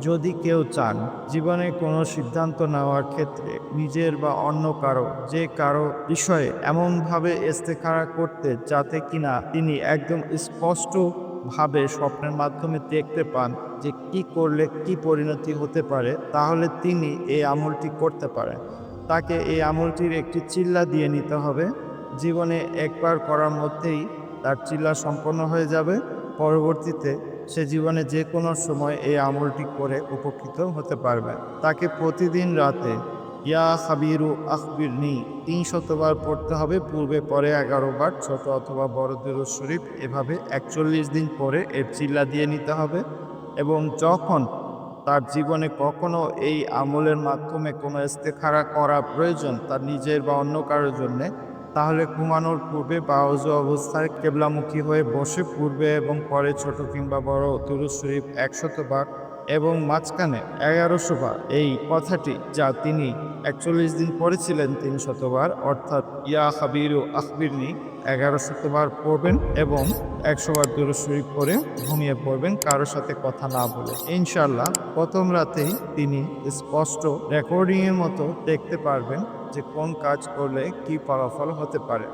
যদি কেউ চান জীবনে কোনো সিদ্ধান্ত নেওয়ার ক্ষেত্রে নিজের বা অন্য কারও, যে কারও বিষয়ে এমনভাবে ইস্তেখারা করতে যাতে কিনা তিনি একদম স্পষ্ট ভাবে স্বপ্নের মাধ্যমে দেখতে পান যে কি করলে কি পরিণতি হতে পারে, তাহলে তিনি এই আমলটি করতে পারেন। তাকে এই আমলটির একটি চিল্লা দিয়ে নিতে হবে। জীবনে একবার করার মধ্যেই তার চিল্লা সম্পন্ন হয়ে যাবে। পরবর্তীতে সে জীবনে যে কোনো সময় এই আমলটি করে উপকৃত হতে পারবে। তাকে প্রতিদিন রাতে, ইয়া খাবিরু আখবিরনি তিন শতবার পড়তে হবে। পূর্বে পরে এগারো বার, ছোট অথবা বড় শরীফ, এভাবে একচল্লিশ দিন পরে এর চিল্লা দিয়ে নিতে হবে। এবং যখন তার জীবনে কখনো এই আমলের মাধ্যমে কোনো ইস্তেখারা করা প্রয়োজন, তার নিজের বা অন্য কারোর জন্যে তাহলে ঘুমানোর পূর্বে বা অজু অবস্থায় কেবলামুখী হয়ে বসে পূর্বে এবং পরে ছোট কিংবা বড় দুরুদ শরীফ একশত বার এবং মাঝখানে এগারোশো বার। এই কথাটি যা তিনি একচল্লিশ দিন পড়েছিলেন তিন শতবার অর্থাৎ ইয়া খাবিরু আখবিরনি এগারো শতবার পড়বেন এবং একশো বার দুরুদ শরীফ পরে ঘুমিয়ে পড়বেন কারোর সাথে কথা না বলে। ইনশাল্লাহ প্রথম রাতেই তিনি স্পষ্ট রেকর্ডিংয়ের মতো দেখতে পারবেন যে কোন কাজ করলে কি ফলাফল হতে পারে।